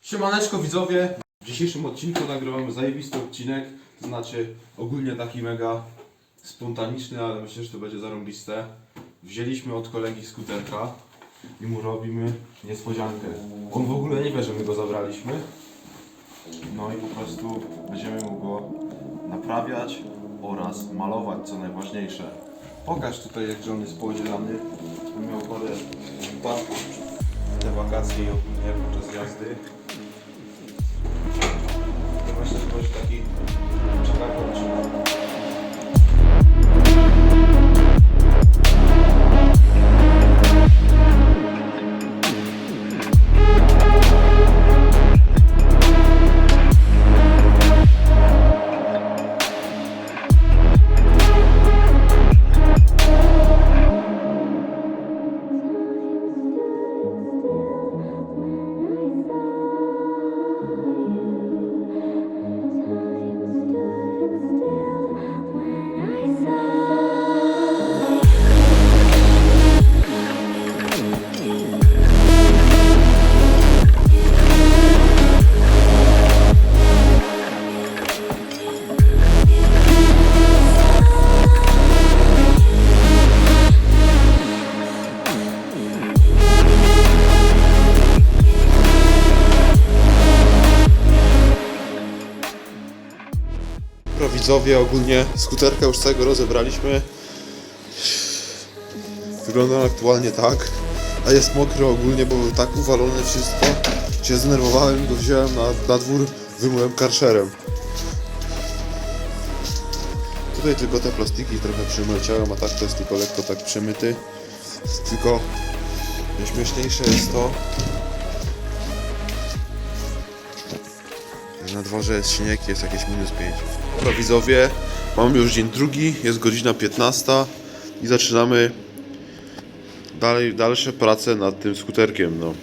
Siemaneczko widzowie, w dzisiejszym odcinku nagrywamy zajebisty odcinek, to znaczy ogólnie taki mega spontaniczny, ale myślę, że to będzie zarąbiste. Wzięliśmy od kolegi skuterka i mu robimy niespodziankę. On w ogóle nie wie, że my go zabraliśmy. No i po prostu będziemy mu go naprawiać oraz malować, co najważniejsze. Pokaż tutaj, jak on jest podzielany. Miał parę wypadków te wakacje i ogólnie podczas jazdy. To Dobra widzowie, ogólnie skuterkę już całego rozebraliśmy. Wygląda aktualnie tak. A jest mokry ogólnie, bo tak uwalone wszystko. Się zdenerwowałem go wziąłem na, na dwór, wymyłem karszerem. Tutaj tylko te plastiki trochę przymleciałem, a tak to jest tylko lekko tak przemyty. Tylko najśmieszniejsze jest to, na dworze jest śnieg, jest jakieś minus 5. Dobra widzowie, mamy już dzień drugi, jest godzina 15 i zaczynamy dalej, dalsze prace nad tym skuterkiem. No.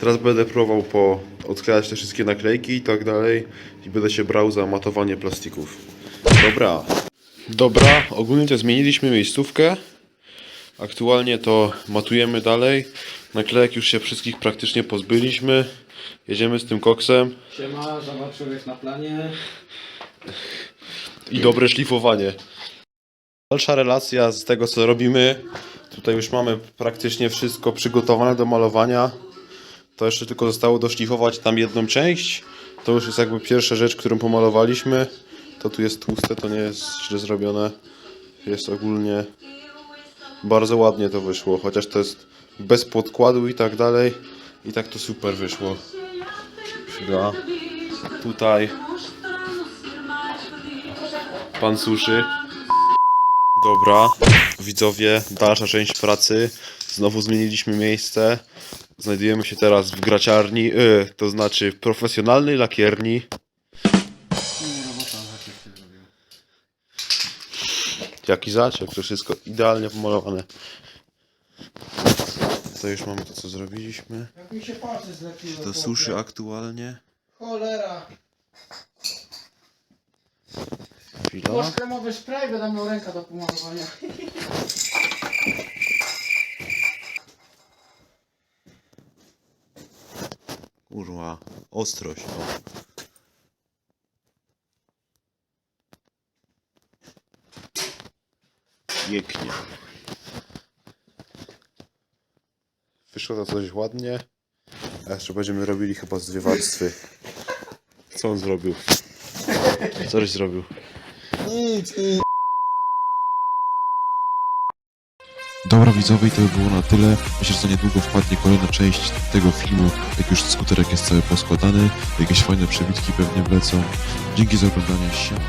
Teraz będę próbował po odklejać te wszystkie naklejki i tak dalej i będę się brał za matowanie plastików. Dobra. Dobra, ogólnie to zmieniliśmy miejscówkę. Aktualnie to matujemy dalej. Naklejek już się wszystkich praktycznie pozbyliśmy. Jedziemy z tym koksem. Siema, na planie. i dobre szlifowanie. Dalsza relacja z tego co robimy. Tutaj już mamy praktycznie wszystko przygotowane do malowania. To jeszcze tylko zostało doszlifować tam jedną część. To już jest jakby pierwsza rzecz, którą pomalowaliśmy. To tu jest tłuste, to nie jest źle zrobione. Jest ogólnie bardzo ładnie to wyszło, chociaż to jest bez podkładu i tak dalej. I tak to super wyszło. Chwila. Tutaj pan suszy. Dobra, widzowie, dalsza część pracy. Znowu zmieniliśmy miejsce. Znajdujemy się teraz w graciarni, y, to znaczy w profesjonalnej lakierni. Jaki zaciek, to wszystko idealnie pomalowane. Tutaj już mamy to, co zrobiliśmy. Jak mi się palce zlepiły. To chłopie. suszy aktualnie. Cholera. Chwila. Masz kremowy spray, będę miał ręka do pomalowania. Kurwa, ostrość. O. Pięknie. Wyszło to coś ładnie. A jeszcze będziemy robili chyba z dwie warstwy. Co on zrobił? Coś zrobił. Nic, nic. Dobra widzowie, i to by było na tyle. Myślę, że za niedługo wpadnie kolejna część tego filmu, jak już skuterek jest cały poskładany. Jakieś fajne przebitki pewnie wlecą. Dzięki za oglądanie, siema.